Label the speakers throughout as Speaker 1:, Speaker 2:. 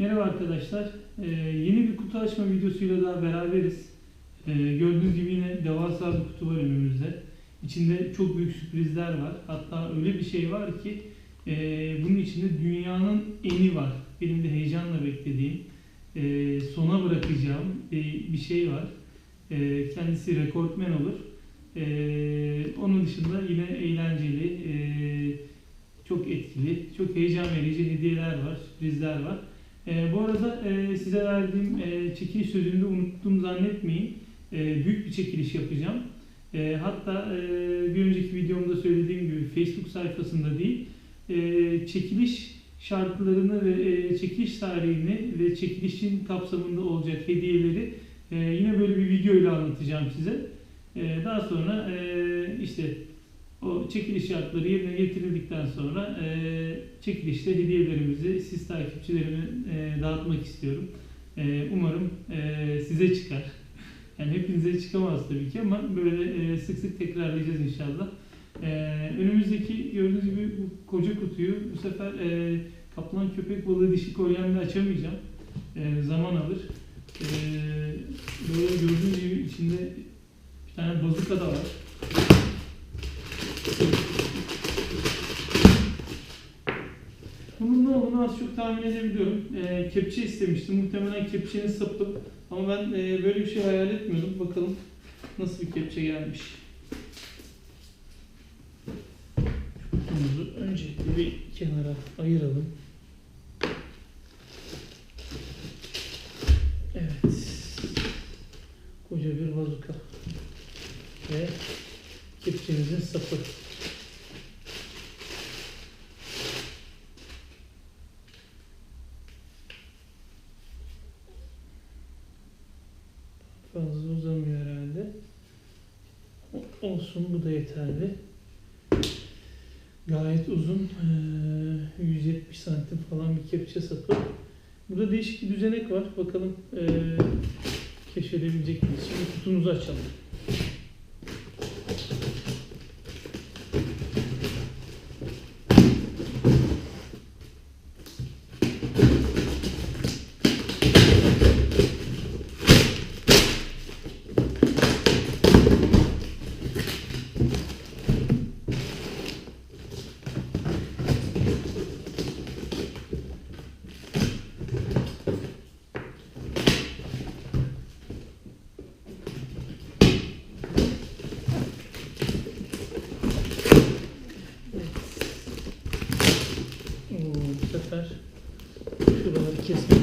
Speaker 1: Merhaba arkadaşlar. Ee, yeni bir kutu açma videosuyla daha beraberiz. Ee, gördüğünüz gibi yine devasa bir kutu var önümüzde. İçinde çok büyük sürprizler var. Hatta öyle bir şey var ki e, bunun içinde dünyanın eni var. Benim de heyecanla beklediğim, e, sona bırakacağım bir, bir şey var. E, kendisi rekortmen olur. E, onun dışında yine eğlenceli, e, çok etkili, çok heyecan verici hediyeler var, sürprizler var. E, bu arada e, size verdiğim e, çekiliş sözünü de unuttum zannetmeyin. E, büyük bir çekiliş yapacağım. E, hatta e, bir önceki videomda söylediğim gibi Facebook sayfasında değil, e, çekiliş şartlarını ve e, çekiliş tarihini ve çekilişin kapsamında olacak hediyeleri e, yine böyle bir video ile anlatacağım size. E, daha sonra e, işte o çekiliş şartları yerine getirildikten sonra e, çekilişte hediyelerimizi siz takipçilerime e, dağıtmak istiyorum. E, umarım e, size çıkar. Yani hepinize çıkamaz tabii ki ama böyle e, sık sık tekrarlayacağız inşallah. E, önümüzdeki gördüğünüz gibi bu koca kutuyu bu sefer e, kaplan köpek balığı dişi kolyenle açamayacağım. E, zaman alır. E, böyle gördüğünüz gibi içinde bir tane bazuka da var. Bunun ne olduğunu az çok tahmin edebiliyorum. E, kepçe istemiştim. Muhtemelen kepçenin sapı. Ama ben e, böyle bir şey hayal etmiyordum. Bakalım nasıl bir kepçe gelmiş. Şu öncelikle bir kenara ayıralım. Evet. Koca bir bazuka. Ve kepçemizin sapı. Fazla uzamıyor herhalde. O- Olsun bu da yeterli. Gayet uzun. eee, 170 santim falan bir kepçe sapı. Burada değişik bir düzenek var. Bakalım eee keşfedebilecek miyiz? Şimdi kutumuzu açalım. just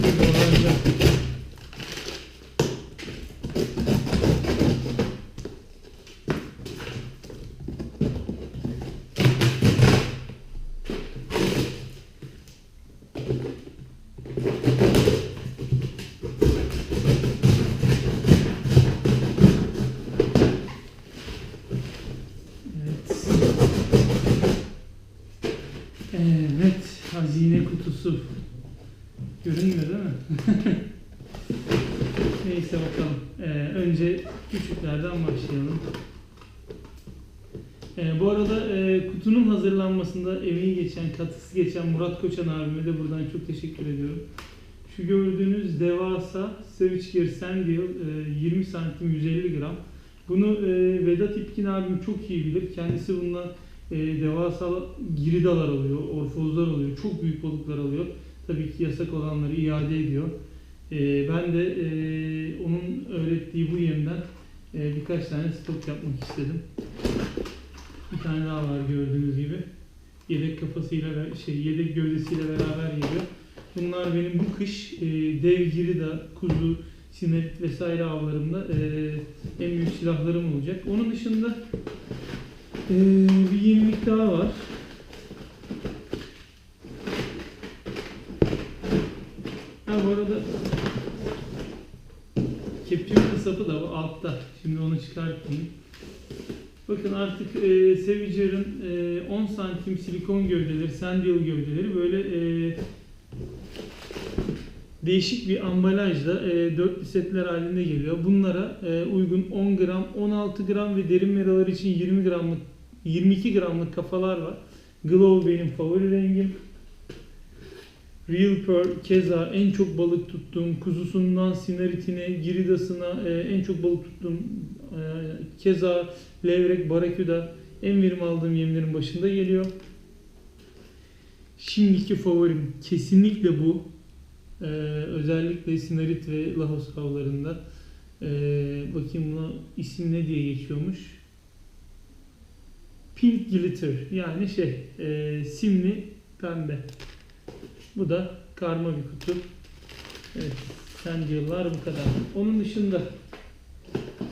Speaker 1: Neyse bakalım. Ee, önce küçüklerden başlayalım. Ee, bu arada e, kutunun hazırlanmasında emeği geçen, katısı geçen Murat Koçan abime de buradan çok teşekkür ediyorum. Şu gördüğünüz devasa Switchgear Sandil e, 20 santim 150 gram. Bunu e, Vedat İpkin abim çok iyi bilir. Kendisi bununla e, devasa giridalar alıyor, orfozlar alıyor, çok büyük balıklar alıyor. Tabii ki yasak olanları iade ediyor. E, ben de e, onun öğrettiği bu yemden e, birkaç tane stok yapmak istedim. Bir tane daha var gördüğünüz gibi. Yedek kafasıyla ve şey yedek gövdesiyle beraber geliyor. Bunlar benim bu kış e, dev girida, kuzu, sinerit vesaire avlarımda e, en büyük silahlarım olacak. Onun dışında ee, bir yenilik daha var. Ha bu arada sapı da bu altta. Şimdi onu çıkartayım. Bakın artık e, Savager'ın e, 10 santim silikon gövdeleri, sandal gövdeleri böyle e, değişik bir ambalajla e, dörtlü setler halinde geliyor. Bunlara e, uygun 10 gram, 16 gram ve derin meralar için 20 gramlık 22 gramlık kafalar var. Glow benim favori rengim. Real Pearl keza en çok balık tuttuğum kuzusundan sinaritine, giridasına e, en çok balık tuttuğum e, keza levrek, baraküda en verim aldığım yemlerin başında geliyor. Şimdiki favorim kesinlikle bu. Ee, özellikle sinarit ve lahos avlarında. Ee, bakayım buna isim ne diye geçiyormuş. Pink glitter yani şey e, simli pembe. Bu da karma bir kutu. Evet, sen yıllar bu kadar. Onun dışında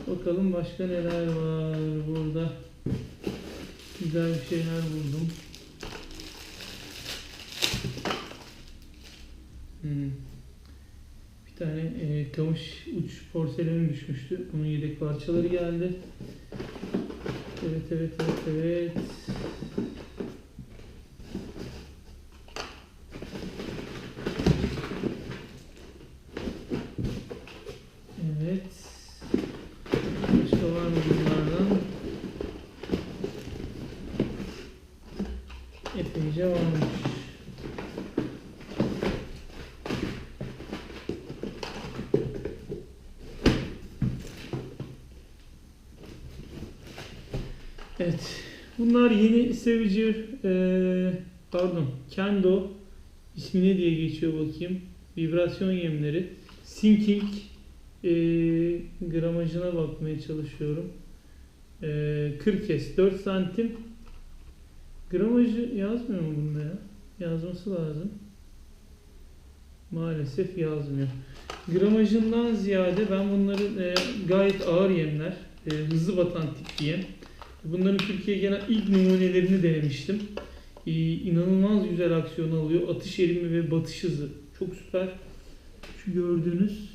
Speaker 1: bakalım başka neler var burada. Güzel bir şeyler buldum. Hmm. Bir tane e, kamış uç porselenim düşmüştü. Bunun yedek parçaları geldi. Evet evet evet. Evet. Başka var mı bunlardan? Epeyce varmış. Evet. Bunlar yeni Savager eee pardon Kendo ismi ne diye geçiyor bakayım. Vibrasyon yemleri. Sinking eee gramajına bakmaya çalışıyorum. Eee 40 es 4 santim. Gramajı yazmıyor mu bunda ya? Yazması lazım. Maalesef yazmıyor. Gramajından ziyade ben bunların eee, gayet ağır yemler. eee, hızlı batan tip yem. Bunların Türkiye'ye gelen ilk numunelerini denemiştim. Ee, inanılmaz güzel aksiyon alıyor. Atış erimi ve batış hızı çok süper. Şu gördüğünüz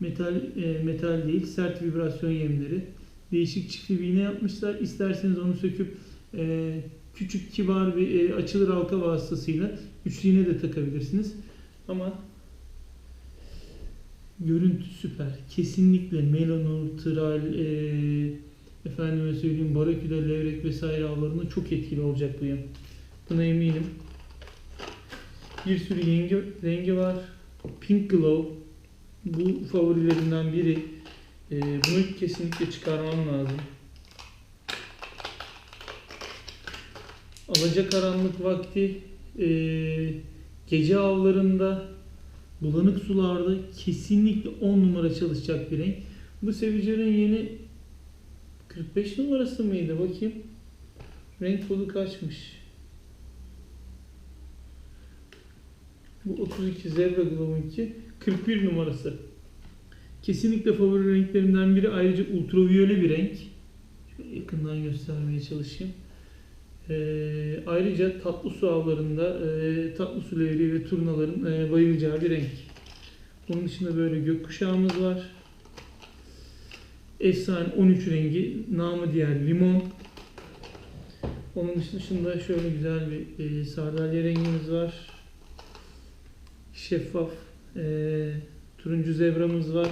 Speaker 1: metal e, metal değil sert vibrasyon yemleri. Değişik çiftli bir iğne yapmışlar. İsterseniz onu söküp e, küçük kibar bir e, açılır halka vasıtasıyla üçlü de takabilirsiniz. Ama görüntü süper. Kesinlikle melanur, tral, e, efendime söyleyeyim baraküda, levrek vesaire avlarında çok etkili olacak bu yem. Buna eminim. Bir sürü rengi, rengi var. Pink Glow bu favorilerimden biri. Ee, bunu kesinlikle çıkarmam lazım. Alacakaranlık vakti ee, gece avlarında bulanık sularda kesinlikle 10 numara çalışacak bir renk. Bu Sevicer'in yeni 45 numarası mıydı bakayım. Renk kodu kaçmış? Bu 32 Zebra Glow'un 2 41 numarası. Kesinlikle favori renklerimden biri ayrıca ultraviyole bir renk. Şöyle yakından göstermeye çalışayım. Ee, ayrıca tatlı su avlarında e, tatlı su levreği ve turnaların e, bayılacağı bir renk. Onun dışında böyle gökkuşağımız var. Efsane 13 rengi, namı diğer limon. Onun dışında şöyle güzel bir e, sardalya rengimiz var. Şeffaf e, turuncu zebramız var.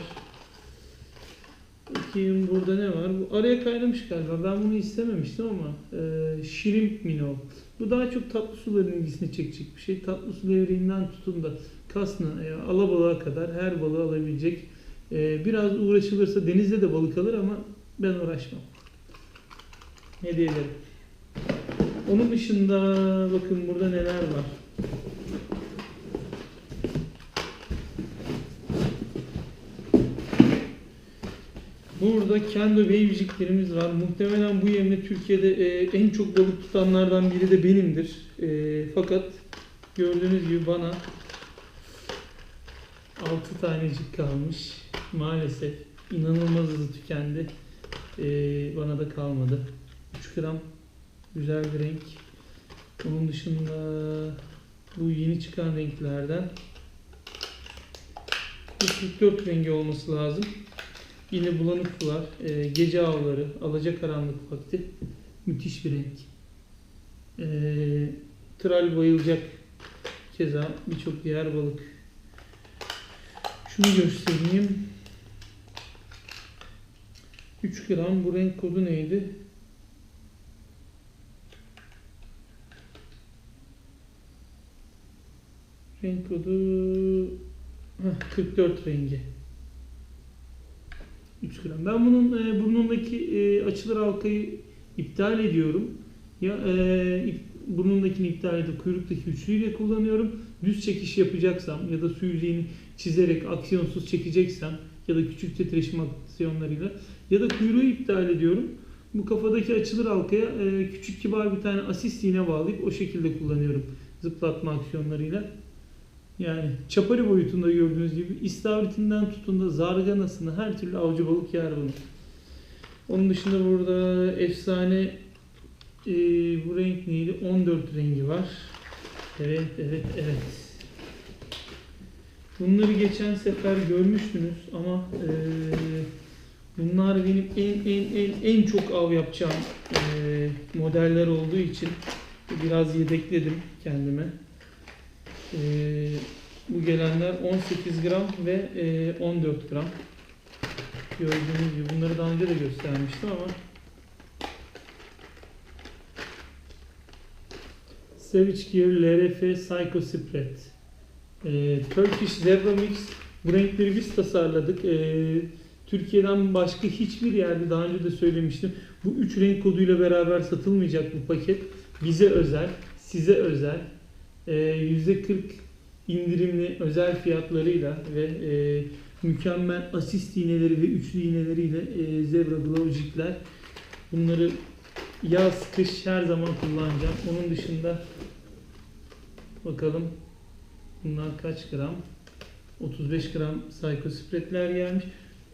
Speaker 1: Bakayım burada ne var? Bu araya kaynamış galiba. Ben bunu istememiştim ama e, shrimp minnow. Bu daha çok tatlı suların ilgisini çekecek bir şey. Tatlı su levreğinden tutun da kasna, e, alabalığa kadar her balığı alabilecek ee, biraz uğraşılırsa denizde de balık alır ama ben uğraşmam. Ne diyelim. Onun dışında bakın burada neler var. Burada kendi waveciklerimiz var. Muhtemelen bu yemle Türkiye'de e, en çok balık tutanlardan biri de benimdir. E, fakat gördüğünüz gibi bana 6 tanecik kalmış. Maalesef inanılmaz hızlı tükendi. Ee, bana da kalmadı. 3 gram güzel bir renk. Onun dışında bu yeni çıkan renklerden bu 44 rengi olması lazım. Yine bulanık sular, e, gece avları, alacakaranlık vakti. Müthiş bir renk. E, tral bayılacak. Keza birçok diğer balık. Şunu göstereyim. 3 gram bu renk kodu neydi? Renk kodu heh, 44 rengi. 3 gram. Ben bunun e, burnundaki e, açılır halkayı iptal ediyorum. Ya e, ip, burnundakini iptal edip kuyruktaki üçlüyle kullanıyorum. Düz çekiş yapacaksam ya da su yüzeyini çizerek aksiyonsuz çekeceksem ya da küçük titreşim aksiyonlarıyla ya da kuyruğu iptal ediyorum. Bu kafadaki açılır halkaya e, küçük kibar bir tane asist iğne bağlayıp o şekilde kullanıyorum zıplatma aksiyonlarıyla. Yani çapari boyutunda gördüğünüz gibi istavritinden tutun da zarganasını her türlü avcı balık yer bunu. Onun dışında burada efsane e, bu renk neydi? 14 rengi var. Evet, evet, evet. Bunları geçen sefer görmüştünüz ama e, bunlar benim en en en en çok av yapacağım e, modeller olduğu için biraz yedekledim kendime. E, bu gelenler 18 gram ve e, 14 gram. Gördüğünüz gibi bunları daha önce de göstermiştim ama Savage Gear LRF Psycho Spread. Ee, Turkish Zebra Mix. Bu renkleri biz tasarladık. Ee, Türkiye'den başka hiçbir yerde daha önce de söylemiştim. Bu üç renk koduyla beraber satılmayacak bu paket. Bize özel, size özel. Ee, %40 indirimli özel fiyatlarıyla ve e, mükemmel asist iğneleri ve üçlü iğneleriyle e, Zebra Glowjikler. Bunları yaz, kış her zaman kullanacağım. Onun dışında bakalım bunlar kaç gram? 35 gram psikosipretler gelmiş.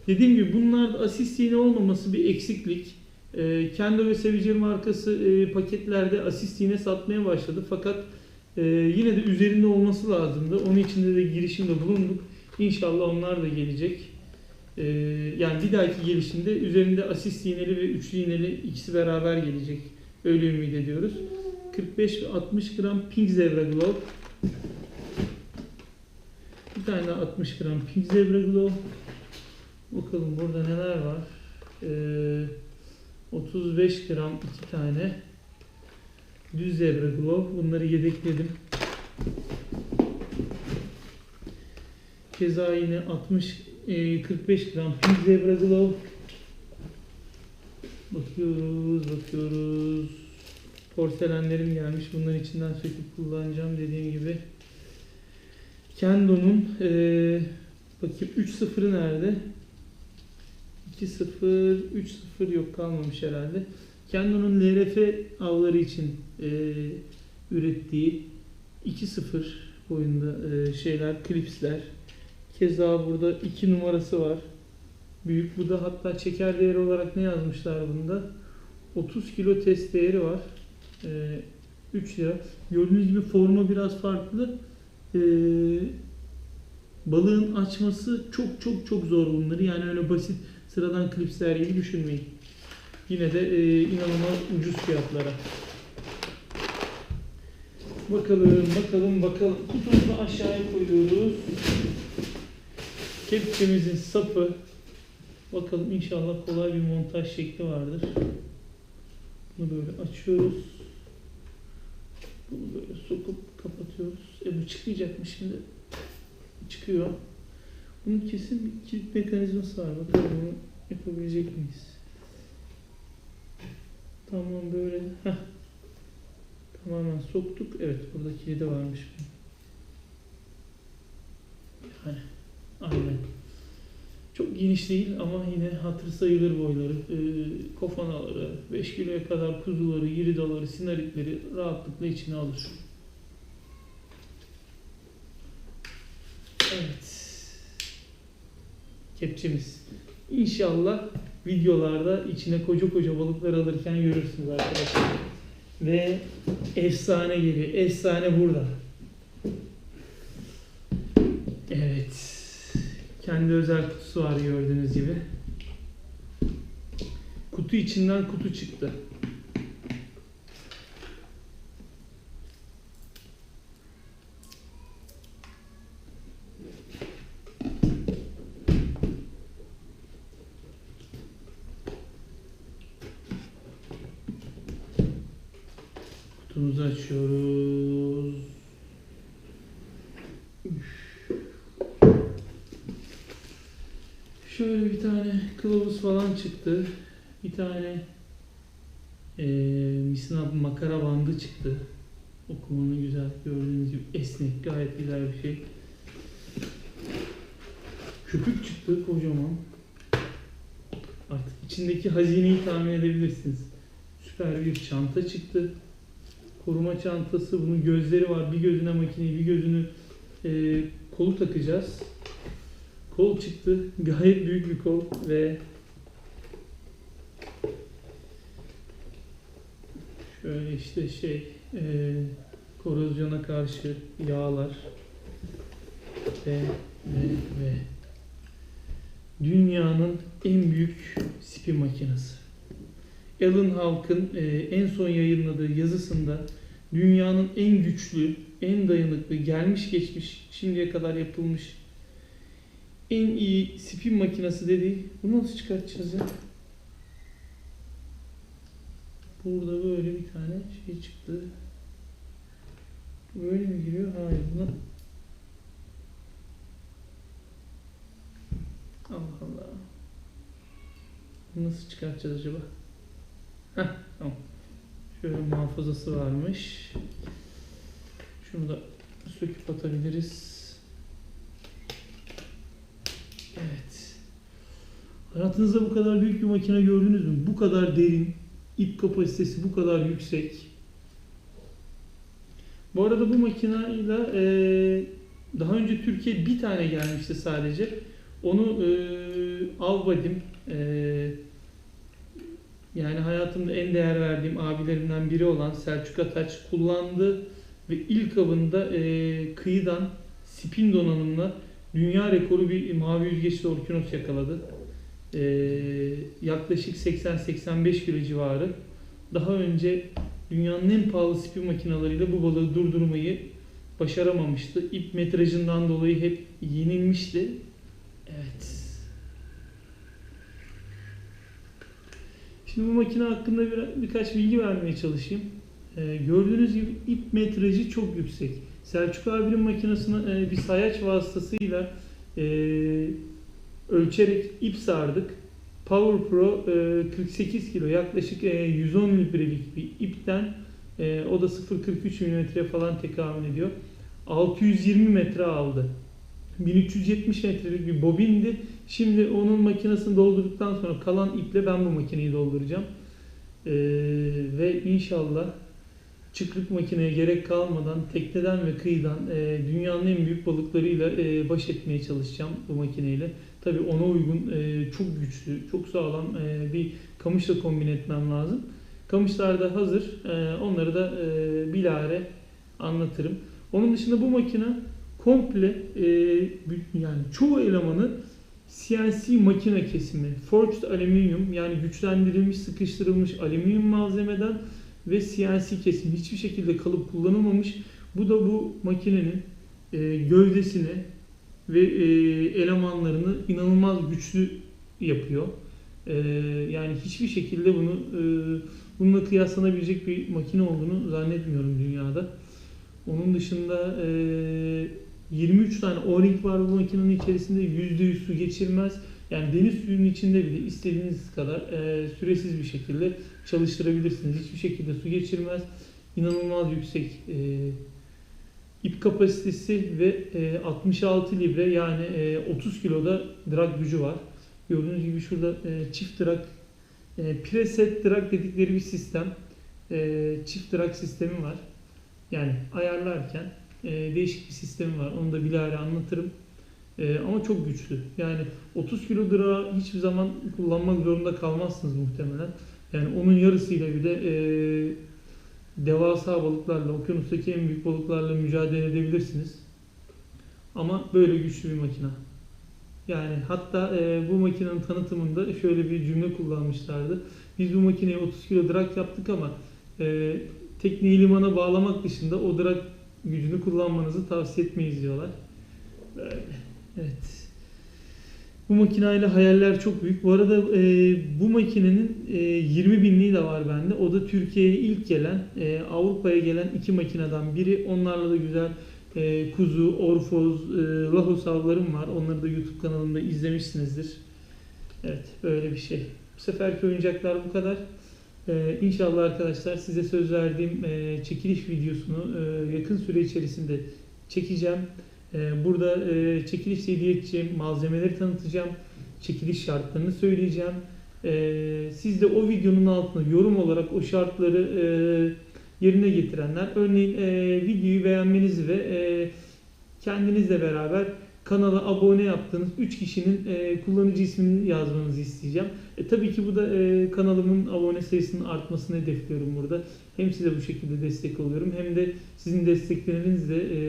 Speaker 1: Dediğim gibi bunlarda asist iğne olmaması bir eksiklik. E, Kendo ve Sevicer markası e, paketlerde asist iğne satmaya başladı. Fakat e, yine de üzerinde olması lazımdı. Onun için de girişimde bulunduk. İnşallah onlar da gelecek. Ee, yani bir dahaki gelişinde üzerinde asist iğneli ve üçlü iğneli ikisi beraber gelecek. Öyle ümit ediyoruz. 45 ve 60 gram Pink Zebra Glow. Bir tane daha 60 gram Pink Zebra Glow. Bakalım burada neler var. Ee, 35 gram iki tane düz Zebra Glow. Bunları yedekledim. Keza yine 60 e, 45 gram Pink Zebra Glow. Bakıyoruz, bakıyoruz. Porselenlerim gelmiş. Bunların içinden söküp kullanacağım dediğim gibi. Kendo'nun e, bakayım 3.0'ı nerede? 2.0, 3.0 yok kalmamış herhalde. Kendo'nun LRF avları için e, ürettiği 2.0 boyunda e, şeyler, klipsler. Keza burada 2 numarası var. Büyük. Bu da hatta çeker değeri olarak ne yazmışlar bunda? 30 kilo test değeri var. Ee, 3 lira. Gördüğünüz gibi forma biraz farklı. Ee, balığın açması çok çok çok zor bunları. Yani öyle basit sıradan klipsler gibi düşünmeyin. Yine de e, inanılmaz ucuz fiyatlara. Bakalım, bakalım, bakalım. Kutumuzu aşağıya koyuyoruz. Kepçemizin sapı. Bakalım inşallah kolay bir montaj şekli vardır. Bunu böyle açıyoruz. Bunu böyle sokup kapatıyoruz. E bu çıkmayacak mı şimdi? Çıkıyor. Bunun kesin bir kilit mekanizması var. Bakalım bunu yapabilecek miyiz? Tamam böyle. Heh. Tamamen soktuk. Evet burada kilidi varmış. Yani aynen. Çok geniş değil ama yine hatır sayılır boyları. Ee, kofanaları, 5 kiloya kadar kuzuları, iridaları, sinaritleri rahatlıkla içine alır. Evet. Kepçemiz. İnşallah videolarda içine koca koca balıklar alırken görürsünüz arkadaşlar. Ve efsane geliyor. Efsane burada. Evet. Kendi özel kutusu var gördüğünüz gibi. Kutu içinden kutu çıktı. Tuz açıyoruz. Şöyle bir tane kılavuz falan çıktı. Bir tane e, misnap makara bandı çıktı. Okumanı güzel gördüğünüz gibi esnek gayet güzel bir şey. Köpük çıktı kocaman. Artık içindeki hazineyi tahmin edebilirsiniz. Süper bir çanta çıktı. Koruma çantası. Bunun gözleri var. Bir gözüne makineyi, bir gözünü eee, kolu takacağız. Kol çıktı. Gayet büyük bir kol ve şöyle işte şey eee, korozyona karşı yağlar ve ve ve dünyanın en büyük spin makinesi. Alan Hawke'ın eee, en son yayınladığı yazısında dünyanın en güçlü, en dayanıklı, gelmiş geçmiş, şimdiye kadar yapılmış en iyi spin makinesi dediği. Bunu nasıl çıkartacağız ya? Burada böyle bir tane şey çıktı. Böyle mi giriyor? Hayır. Buna... Allah Allah. Nasıl çıkartacağız acaba? Heh, tamam. Şöyle muhafazası varmış. Şunu da söküp atabiliriz. Evet. Hayatınızda bu kadar büyük bir makine gördünüz mü? Bu kadar derin, ip kapasitesi bu kadar yüksek. Bu arada bu makineyle e, daha önce Türkiye bir tane gelmişti sadece. Onu e, Alvadim e, yani hayatımda en değer verdiğim abilerimden biri olan Selçuk Ataç kullandı ve ilk avında e, kıyıdan spin donanımla dünya rekoru bir mavi yüzgeçli orkinos yakaladı. E, yaklaşık 80-85 kilo civarı. Daha önce dünyanın en pahalı spin makinalarıyla bu balığı durdurmayı başaramamıştı. İp metrajından dolayı hep yenilmişti. Evet. Şimdi bu makine hakkında bir, birkaç bilgi vermeye çalışayım. Ee, gördüğünüz gibi ip metrajı çok yüksek. Selçuk abinin makinesine e, bir sayaç vasıtasıyla e, ölçerek ip sardık. Power Pro e, 48 kilo yaklaşık e, 110 librelik bir ipten e, o da 0.43 mm falan tekamül ediyor. 620 metre aldı. 1370 metrelik bir bobindi. Şimdi onun makinesini doldurduktan sonra kalan iple ben bu makineyi dolduracağım. Ee, ve inşallah çıkrık makineye gerek kalmadan tekneden ve kıyıdan e, dünyanın en büyük balıklarıyla e, baş etmeye çalışacağım bu makineyle. Tabii ona uygun e, çok güçlü, çok sağlam e, bir kamışla kombin etmem lazım. Kamışlar da hazır. E, onları da e, bilahare anlatırım. Onun dışında bu makine komple e, yani çoğu elemanı CNC makine kesimi, forged alüminyum yani güçlendirilmiş, sıkıştırılmış alüminyum malzemeden ve CNC kesimi hiçbir şekilde kalıp kullanılmamış. Bu da bu makinenin e, gövdesini ve e, elemanlarını inanılmaz güçlü yapıyor. E, yani hiçbir şekilde bunu e, bununla kıyaslanabilecek bir makine olduğunu zannetmiyorum dünyada. Onun dışında e, 23 tane O-ring var bu makinenin içerisinde. %100 su geçirmez. Yani deniz suyunun içinde bile istediğiniz kadar e, süresiz bir şekilde çalıştırabilirsiniz. Hiçbir şekilde su geçirmez. İnanılmaz yüksek e, ip kapasitesi ve e, 66 libre yani e, 30 kiloda drag gücü var. Gördüğünüz gibi şurada e, çift drag, e, preset drag dedikleri bir sistem. E, çift drag sistemi var. Yani ayarlarken e, değişik bir sistemi var. Onu da bilahare anlatırım. E, ama çok güçlü. Yani 30 kilo drağı hiçbir zaman kullanmak zorunda kalmazsınız muhtemelen. Yani onun yarısıyla bile e, devasa balıklarla, okyanustaki en büyük balıklarla mücadele edebilirsiniz. Ama böyle güçlü bir makine. Yani hatta e, bu makinenin tanıtımında şöyle bir cümle kullanmışlardı. Biz bu makineye 30 kilo drag yaptık ama e, tekneyi limana bağlamak dışında o drag gücünü kullanmanızı tavsiye etmeyiz diyorlar. Evet. Bu makineyle hayaller çok büyük. Bu arada e, bu makinenin e, 20 binliği de var bende. O da Türkiye'ye ilk gelen, e, Avrupa'ya gelen iki makineden biri. Onlarla da güzel e, kuzu, orfoz, e, lahos avlarım var. Onları da YouTube kanalımda izlemişsinizdir. Evet böyle bir şey. Bu seferki oyuncaklar bu kadar. Ee, inşallah arkadaşlar size söz verdiğim e, çekiliş videosunu e, yakın süre içerisinde çekeceğim. E, burada e, çekiliş hediye malzemeleri tanıtacağım, çekiliş şartlarını söyleyeceğim. E, siz de o videonun altına yorum olarak o şartları e, yerine getirenler, örneğin e, videoyu beğenmenizi ve e, kendinizle beraber kanala abone yaptığınız 3 kişinin e, kullanıcı ismini yazmanızı isteyeceğim. E, tabii ki bu da e, kanalımın abone sayısının artmasını hedefliyorum burada. Hem size bu şekilde destek oluyorum hem de sizin desteklerinizle e,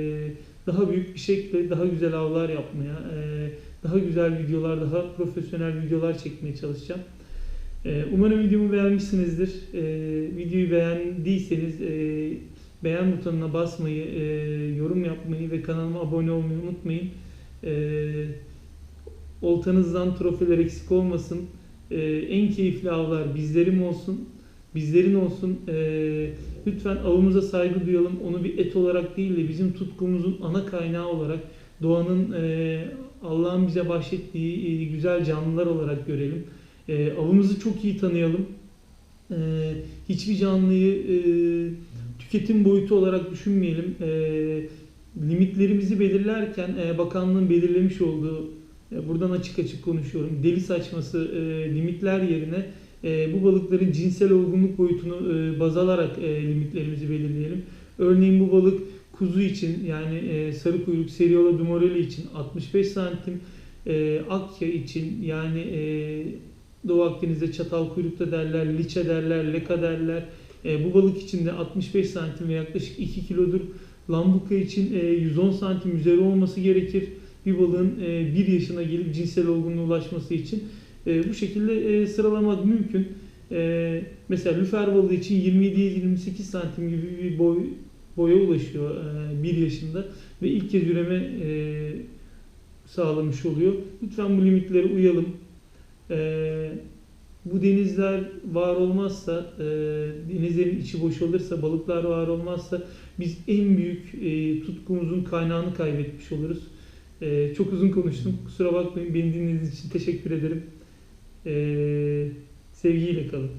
Speaker 1: daha büyük bir şekilde daha güzel avlar yapmaya, e, daha güzel videolar, daha profesyonel videolar çekmeye çalışacağım. E, umarım videomu beğenmişsinizdir. E, videoyu beğendiyseniz e, beğen butonuna basmayı, e, yorum yapmayı ve kanalıma abone olmayı unutmayın. E, oltanızdan trofeler eksik olmasın. E, en keyifli avlar bizlerim olsun, bizlerin olsun. E, lütfen avımıza saygı duyalım. Onu bir et olarak değil de bizim tutkumuzun ana kaynağı olarak doğanın e, Allah'ın bize bahşettiği e, güzel canlılar olarak görelim. E, avımızı çok iyi tanıyalım. E, hiçbir canlıyı e, tüketim boyutu olarak düşünmeyelim. E, limitlerimizi belirlerken e, bakanlığın belirlemiş olduğu e, buradan açık açık konuşuyorum. Deli saçması e, limitler yerine e, bu balıkların cinsel olgunluk boyutunu e, baz alarak e, limitlerimizi belirleyelim. Örneğin bu balık kuzu için yani e, sarı kuyruk seriola dumorelli için 65 santim, e, akya için yani e, Doğu Akdeniz'de çatal kuyrukta derler, liçe derler, leka derler. E, bu balık için de 65 santim ve yaklaşık 2 kilodur. Lambuka için e, 110 santim üzeri olması gerekir. Bir balığın e, 1 yaşına gelip cinsel olgunluğa ulaşması için. E, bu şekilde e, sıralamak mümkün. E, mesela lüfer balığı için 27-28 santim gibi bir boy boya ulaşıyor e, 1 yaşında ve ilk kez üreme e, sağlamış oluyor. Lütfen bu limitlere uyalım. E, bu denizler var olmazsa, e, denizlerin içi boş olursa, balıklar var olmazsa biz en büyük e, tutkumuzun kaynağını kaybetmiş oluruz. E, çok uzun konuştum. Kusura bakmayın. Beni dinlediğiniz için teşekkür ederim. E, sevgiyle kalın.